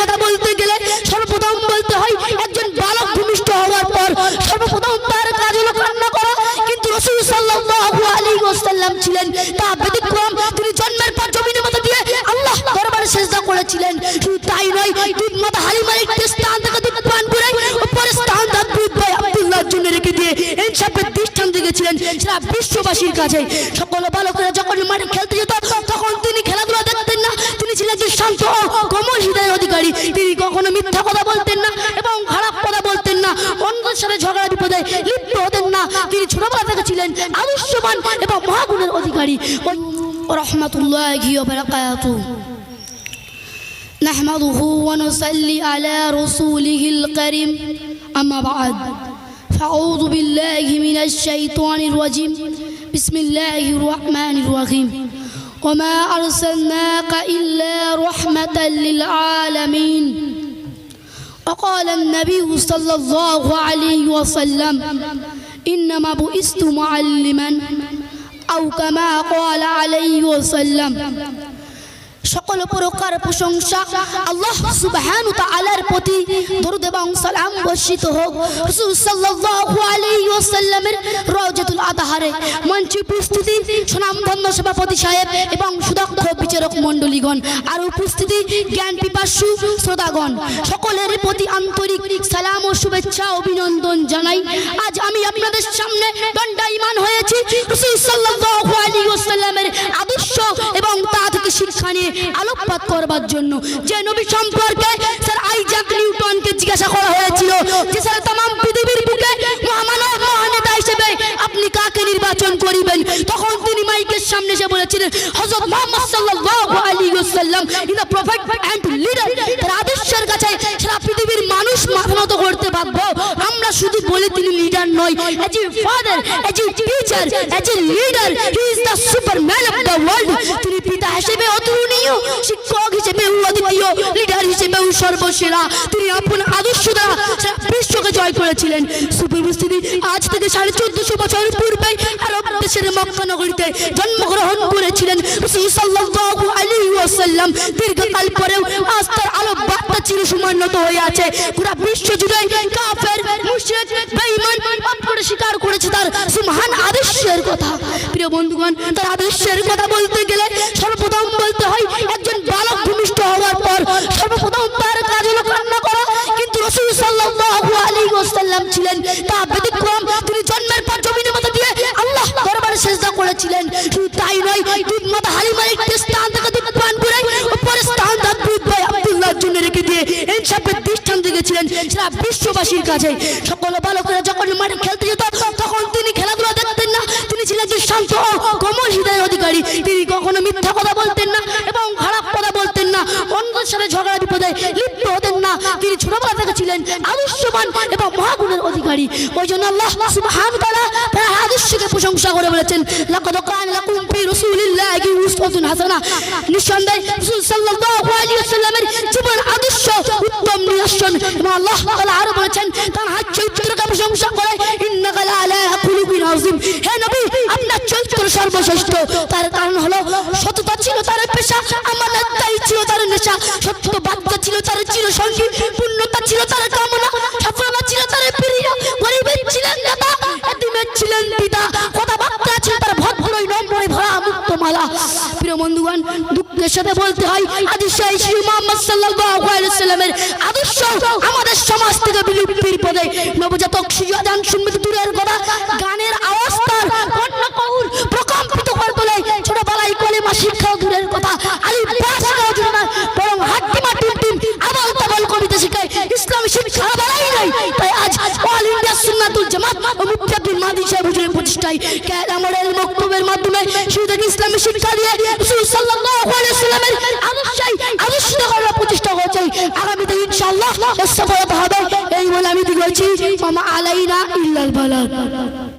কথা বলতে গেলে সর্বপ্রথম বলতে হয় একজন বালক ভূমিষ্ঠ হওয়ার পর সর্বপ্রথম তার কাজ হলো কান্না করা। কিন্তু রসুল ছিলেন, তা ব্যতিক্রম। তিনি জন্মের পর জমিনের মধ্যে দিয়ে আল্লাহ করেছিলেন। শুধু তাই নয়, দুধ মাতা হালিমার একটি স্থান থেকে দুধ পান করে উপরে স্থান তার দুধ ভাই আব্দুল্লাহর জন্য রেখে দিয়ে দৃষ্টান্ত সেটা বিশ্ববাসীর কাছে। সকল বালকেরা যখন মাঠে খেলতে যেত, তখন তিনি শান্ত ও কোমল হৃদয়ের অধিকারী তিনি কখনো মিথ্যা কথা বলতেন না এবং খারাপ কথা বলতেন না অন্যদের সাথে ঝগড়া বিপদে লিপ্ত হতেন না তিনি ছোটবেলা থেকে ছিলেন আদর্শবান এবং মহাগুণের অধিকারী রহমতুল্লাহি ওয়া বারাকাতুহু نحمده ونصلي على رسوله الكريم أما بعد فأعوذ بالله من الشيطان الرجيم بسم الله الرحمن الرحيم وما أرسلناك إلا رحمة للعالمين. وقال النبي صلى الله عليه وسلم إنما بعثت معلما أو كما قال عليه وسلم. সকল প্রকার প্রশংসা আল্লাহ সুবহানাহু তাআলার প্রতি দরুদ এবং সালাম বর্ষিত হোক। রাসূল সাল্লাল্লাহু আলাইহি ওয়াসাল্লামের রওজাতুল উপস্থিতি, সুনামধন্য সভাপতি সাহেব এবং সুদক্ষ বিচারক মণ্ডলীগণ, আর উপস্থিতি জ্ঞান পিপাসু শ্রোতাগণ, সকলের প্রতি আন্তরিক সালাম ও শুভেচ্ছা, অভিনন্দন জানাই। আজ আমি আপনাদের সামনে দণ্ডায়মান হয়েছি। রাসূল সাল্লাল্লাহু আলাইহি ওয়াসাল্লামের আদর্শ এবং নিয়ে আলোকপাত করবার জন্য। যে নবী সম্পর্কে স্যার আইজাক নিউটনকে জিজ্ঞাসা করা হয়েছিল যে, স্যার তাম পৃথিবীর বুকে মহামানব, মহানেতা হিসেবে আপনি কাকে নির্বাচন করিবেন? তখন তিনি মাইকের সামনে এসে বলেছিলেন, হযরত মুহাম্মদ সাল্লাল্লাহু আলাইহি ওয়াসাল্লাম in the prophet and leader তার আদর্শের কাছে সারা পৃথিবীর মানুষ মাথানত করতে বাধ্য। আমরা শুধু বলি তিনি লিডার নয় as a father as a teacher as a leader he is the superman of the world তিনি হিসেবে অতুলনীয় শিক্ষক হিসেবে অদ্বিতীয় লিডার হিসেবে সর্বসেরা। তিনি আপন আদর্শ দ্বারা বিশ্বকে জয় করেছিলেন। সুপরিস্থিতি আজ থেকে সাড়ে চোদ্দশো বছর পূর্বে আরব দেশের মক্কা নগরীতে জন্মগ্রহণ করেছিলেন দীর্ঘকাল পরেও আজ তার আলো বার্তা চির সমুন্নত হয়ে আছে। পুরো বিশ্ব জুড়ে কাফের, মুশরিক, বেঈমান অপর স্বীকার করেছে তার। সুমহান আদর্শের কথা। প্রিয় বন্ধুগণ, তার আদর্শের কথা বলতে দিয়েছিলেন সেটা বিশ্ববাসীর কাছে। সকল বালকেরা যখন মাঠে খেলতে যেত, তখন তিনি খেলাধুলা দেখতেন না। তিনি ছিলেন যে শান্ত কোমল হৃদয়ের অধিকারী। তিনি কখনো মিথ্যা কথা বলতেন না এবং খারাপ কথা বলতেন না। অন্যদের সাথে ঝগড়া বিপদে লিপ্ত হতেন না। তিনি ছোটবেলা থেকে ছিলেন আদর্শবান এবং মহাগুণের অধিকারী। ওই জন্য আল্লাহ সুবহানাহু তাআলা তার আদর্শকে প্রশংসা করে বলেছেন, লাকাদ কান লাকুম ফি রাসূলিল্লাহি নিঃসন্দেহে রাসূল সাল্লাল্লাহু আলাইহি ওয়াসাল্লামের জীবন আদর্শ উত্তম নিদর্শন এবং আল্লাহ তাআলা আরও বলেছেন, তার হাত চরিত্রকে প্রশংসা করে, ইন্নাকা আলা খুলুকিন আযীম। হে নবী, আপনার চরিত্র সর্বশ্রেষ্ঠ। তার কারণ হলো, সততা ছিল তার পেশা আমানতদারি ছিল তার নেশা। সত্যবাদিতা ছিল তার চিরসঙ্গী, পূর্ণতা ছিল তার কামনা, সফলতা ছিল তার প্রিয়। গরিবের ছিলেন নেতা, এতিমের ছিলেন পিতা। কথাবার্তা ছিল তার ভদ্রই নম্বরে ভরা মুক্তমালা। প্রিয় বন্ধুগণ দুঃখের সাথে বলতে হয় আদি সেই শ্রী মোহাম্মদ সাল্লাল্লাহু আলাইহি সাল্লামের আদর্শ আমাদের সমাজ থেকে বিলুপ্তির পদে নবজাতক শিশুদান শুনবে দূরের কথা, গানের আওয়াজ তার অন্য কৌর প্রকম্পিত করে তোলে। ছোটবেলায় কলেমা শিক্ষা দূরের কথা আলী পাশাও জুড়ে না বরং হাট্টিমা টিমটিম আবাল তাবাল কবিতা শিখায় ইসলামী শিক্ষা বেলাই নাই। তাই আজ অল ইন্ডিয়া সুন্নাতুল জামাত ও মুফতিয়াতুল মাদি সাহেব প্রতিষ্ঠায় কেরামরের বক্তব্যের মাধ্যমে শুধু ইসলামী শিক্ষা দিয়ে সাল্লামের আদর্শাই আদর্শিত করার প্রতিষ্ঠা হয়েছে। আগামীতে ইনশাআল্লাহ সফলতা হবে। এই বলে আমি দিয়েছি মামা আলাইনা ইল্লাল বালাগ